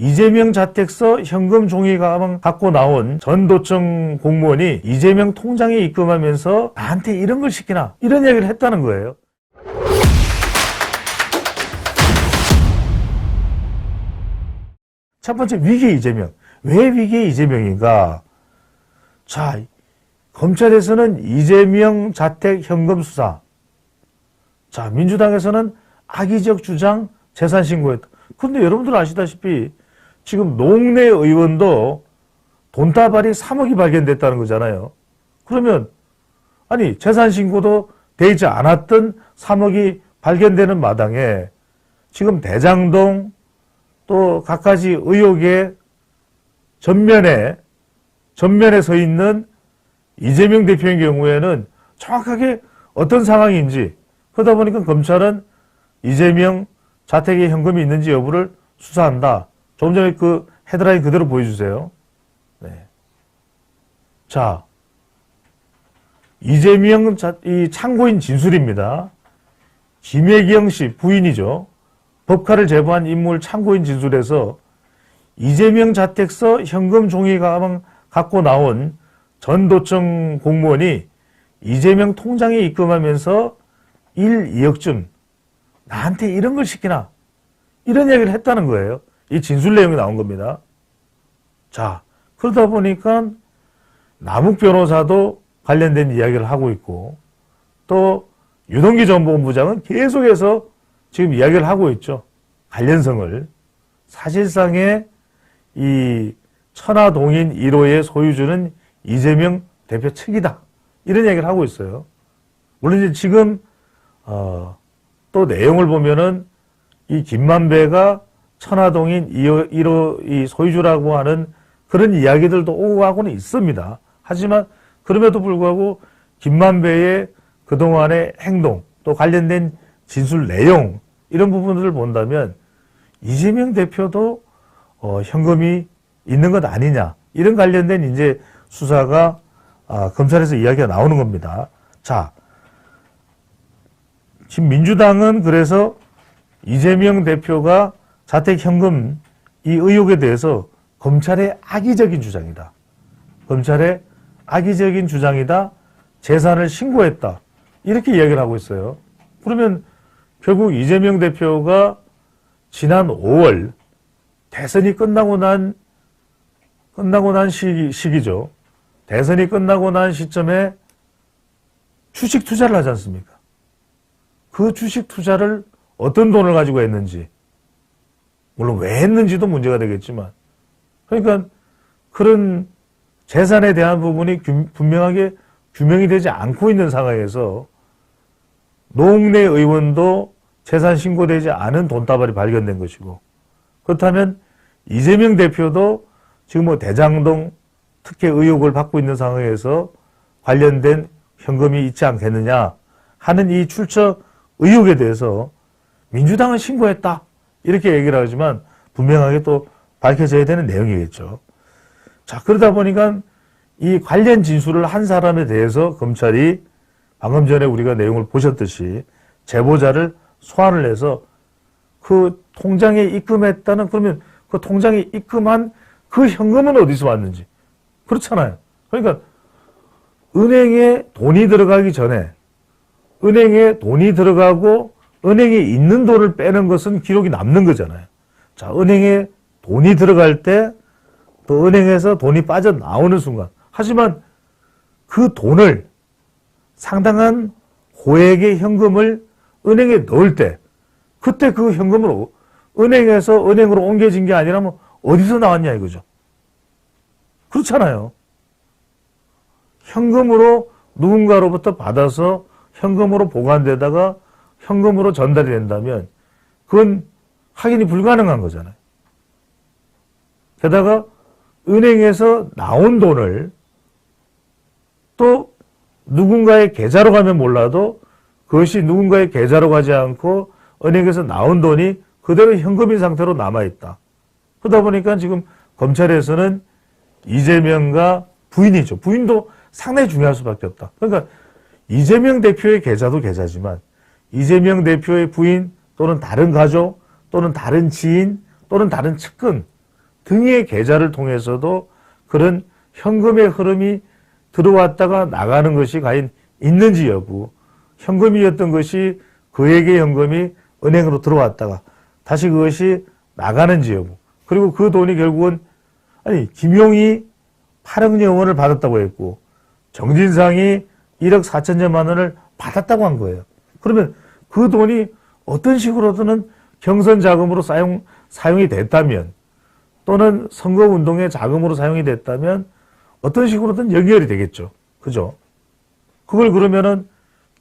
이재명 자택서 현금 종이 가방 갖고 나온 전도청 공무원이 이재명 통장에 입금하면서 나한테 이런 걸 시키나 이런 얘기를 했다는 거예요. 첫 번째 위기 이재명. 왜 위기 이재명인가? 자, 검찰에서는 이재명 자택 현금 수사. 자, 민주당에서는 악의적 주장 재산 신고했다. 근데 여러분들 아시다시피 지금 농내 의원도 돈다발이 3억이 발견됐다는 거잖아요. 그러면 아니 재산 신고도 되지 않았던 3억이 발견되는 마당에 지금 대장동 또 갖가지 의혹의 전면에 전면에 서 있는 이재명 대표의 경우에는 정확하게 어떤 상황인지 그러다 보니까 검찰은 이재명 자택에 현금이 있는지 여부를 수사한다. 조금 전에 그 헤드라인 그대로 보여주세요. 네. 자, 이재명 자, 이 참고인 진술입니다. 김혜경 씨 부인이죠. 법카를 제보한 인물 참고인 진술에서 이재명 자택서 현금 종이 가방 갖고 나온 전도청 공무원이 이재명 통장에 입금하면서 1, 2억쯤 나한테 이런 걸 시키나 이런 얘기를 했다는 거예요. 이 진술 내용이 나온 겁니다. 자 그러다 보니까 남욱 변호사도 관련된 이야기를 하고 있고 또 유동기 전 본부장은 계속해서 지금 이야기를 하고 있죠. 관련성을 사실상의 이 천하동인 1호의 소유주는 이재명 대표 측이다. 이런 얘기를 하고 있어요. 물론 이제 지금 어, 또 내용을 보면은 이 김만배가 천하동인 1호, 1호 이 소유주라고 하는 그런 이야기들도 오고 가고는 있습니다. 하지만 그럼에도 불구하고 김만배의 그동안의 행동 또 관련된 진술 내용 이런 부분들을 본다면 이재명 대표도 어, 현금이 있는 것 아니냐 이런 관련된 이제 수사가 아, 검찰에서 이야기가 나오는 겁니다. 자, 지금 민주당은 그래서 이재명 대표가 자택 현금 이 의혹에 대해서 검찰의 악의적인 주장이다. 검찰의 악의적인 주장이다. 재산을 신고했다. 이렇게 이야기를 하고 있어요. 그러면 결국 이재명 대표가 지난 5월 대선이 끝나고 난 끝나고 난 시기, 시기죠. 대선이 끝나고 난 시점에 주식 투자를 하지 않습니까? 그 주식 투자를 어떤 돈을 가지고 했는지 물론 왜 했는지도 문제가 되겠지만. 그러니까 그런 재산에 대한 부분이 규- 분명하게 규명이 되지 않고 있는 상황에서 노웅래 의원도 재산 신고되지 않은 돈다발이 발견된 것이고 그렇다면 이재명 대표도 지금 뭐 대장동 특혜 의혹을 받고 있는 상황에서 관련된 현금이 있지 않겠느냐 하는 이 출처 의혹에 대해서 민주당은 신고했다 이렇게 얘기를 하지만 분명하게 또 밝혀져야 되는 내용이겠죠. 자 그러다 보니까 이 관련 진술을 한 사람에 대해서 검찰이 방금 전에 우리가 내용을 보셨듯이 제보자를 소환을 해서 그 통장에 입금했다는 그러면 그 통장에 입금한 그 현금은 어디서 왔는지 그렇잖아요. 그러니까 은행에 돈이 들어가기 전에 은행에 돈이 들어가고 은행에 있는 돈을 빼는 것은 기록이 남는 거잖아요. 자, 은행에 돈이 들어갈 때 또 은행에서 돈이 빠져나오는 순간 하지만 그 돈을 상당한 고액의 현금을 은행에 넣을 때 그때 그 현금으로 은행에서 은행으로 옮겨진 게 아니라면 어디서 나왔냐 이거죠. 그렇잖아요. 현금으로 누군가로부터 받아서 현금으로 보관되다가 현금으로 전달이 된다면 그건 확인이 불가능한 거잖아요. 게다가 은행에서 나온 돈을 또 누군가의 계좌로 가면 몰라도 그것이 누군가의 계좌로 가지 않고 은행에서 나온 돈이 그대로 현금인 상태로 남아있다. 그러다 보니까 지금 검찰에서는 이재명과 부인이죠. 부인도 상당히 중요할 수밖에 없다. 그러니까 이재명 대표의 계좌도 계좌지만 이재명 대표의 부인 또는 다른 가족 또는 다른 지인 또는 다른 측근 등의 계좌를 통해서도 그런 현금의 흐름이 들어왔다가 나가는 것이 과연 있는지 여부, 현금이었던 것이 그에게 현금이 은행으로 들어왔다가 다시 그것이 나가는지 여부, 그리고 그 돈이 결국은 아니 김용이 8억 원을 받았다고 했고 정진상이 1억 4천여만 원을 받았다고 한 거예요. 그러면 그 돈이 어떤 식으로든 경선 자금으로 사용, 사용이 됐다면 또는 선거운동의 자금으로 사용이 됐다면 어떤 식으로든 연결이 되겠죠. 그죠? 그걸 그러면은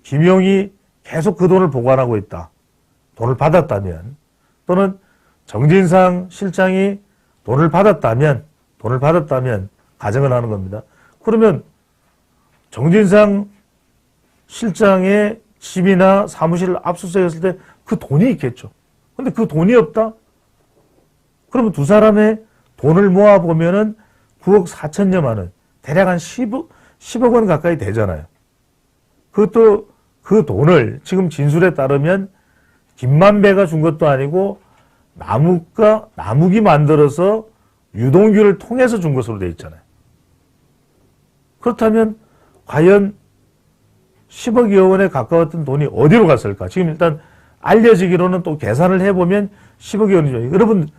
김용이 계속 그 돈을 보관하고 있다. 돈을 받았다면 또는 정진상 실장이 돈을 받았다면 돈을 받았다면 가정을 하는 겁니다. 그러면 정진상 실장의 집이나 사무실을 압수수색했을 때 그 돈이 있겠죠. 근데 그 돈이 없다? 그러면 두 사람의 돈을 모아보면은 9억 4천여만 원, 대략 한 10억, 10억 원 가까이 되잖아요. 그것도 그 돈을 지금 진술에 따르면 김만배가 준 것도 아니고 나무가, 나무기 만들어서 유동규를 통해서 준 것으로 되어 있잖아요. 그렇다면 과연 10억여 원에 가까웠던 돈이 어디로 갔을까? 지금 일단 알려지기로는 또 계산을 해보면 10억여 원이죠. 여러분,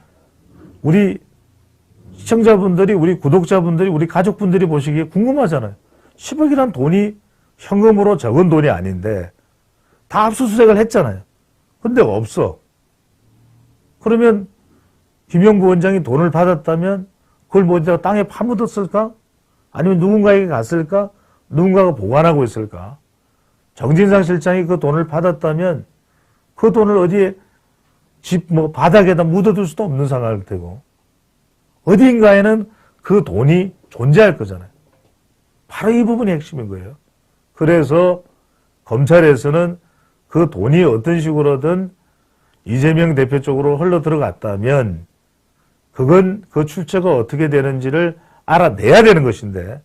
우리 시청자분들이, 우리 구독자분들이, 우리 가족분들이 보시기에 궁금하잖아요. 10억이란 돈이 현금으로 적은 돈이 아닌데 다 압수수색을 했잖아요. 근데 없어. 그러면 김영구 원장이 돈을 받았다면 그걸 뭐 어디다가 땅에 파묻었을까? 아니면 누군가에게 갔을까? 누군가가 보관하고 있을까? 정진상 실장이 그 돈을 받았다면 그 돈을 어디에 집 뭐 바닥에다 묻어둘 수도 없는 상황일 테고 어디인가에는 그 돈이 존재할 거잖아요. 바로 이 부분이 핵심인 거예요. 그래서 검찰에서는 그 돈이 어떤 식으로든 이재명 대표 쪽으로 흘러 들어갔다면 그건 그 출처가 어떻게 되는지를 알아내야 되는 것인데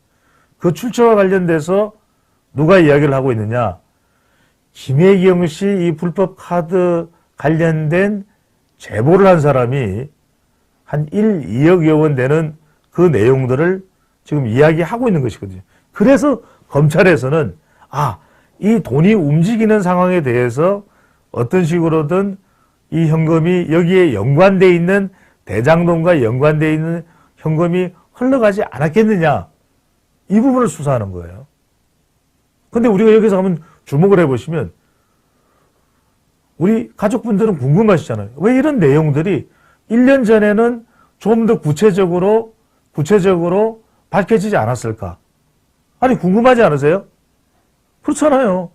그 출처와 관련돼서 누가 이야기를 하고 있느냐? 김혜경 씨 이 불법 카드 관련된 제보를 한 사람이 한 1, 2억여 원 되는 그 내용들을 지금 이야기하고 있는 것이거든요. 그래서 검찰에서는 아, 이 돈이 움직이는 상황에 대해서 어떤 식으로든 이 현금이 여기에 연관돼 있는 대장동과 연관돼 있는 현금이 흘러가지 않았겠느냐. 이 부분을 수사하는 거예요. 근데 우리가 여기서 한번 주목을 해보시면 우리 가족분들은 궁금하시잖아요. 왜 이런 내용들이 1년 전에는 좀 더 구체적으로, 구체적으로 밝혀지지 않았을까? 아니, 궁금하지 않으세요? 그렇잖아요.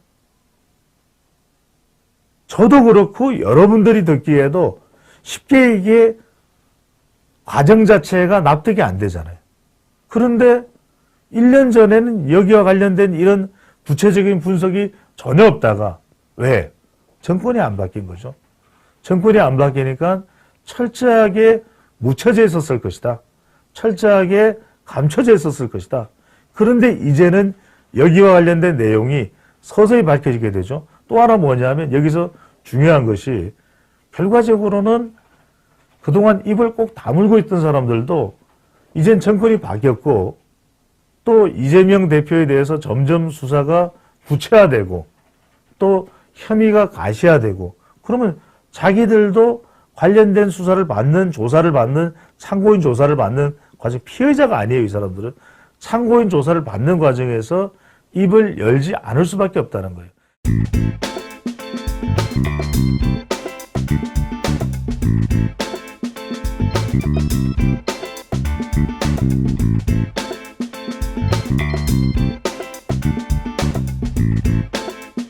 저도 그렇고 여러분들이 듣기에도 쉽게 이게 과정 자체가 납득이 안 되잖아요. 그런데 1년 전에는 여기와 관련된 이런 구체적인 분석이 전혀 없다가 왜? 정권이 안 바뀐 거죠. 정권이 안 바뀌니까 철저하게 묻혀져 있었을 것이다. 철저하게 감춰져 있었을 것이다. 그런데 이제는 여기와 관련된 내용이 서서히 밝혀지게 되죠. 또 하나 뭐냐면 여기서 중요한 것이 결과적으로는 그동안 입을 꼭 다물고 있던 사람들도 이젠 정권이 바뀌었고 또 이재명 대표에 대해서 점점 수사가 구체화되고 또 혐의가 가시화되고 그러면 자기들도 관련된 수사를 받는 조사를 받는 참고인 조사를 받는 과정 피해자가 아니에요 이 사람들은 참고인 조사를 받는 과정에서 입을 열지 않을 수밖에 없다는 거예요.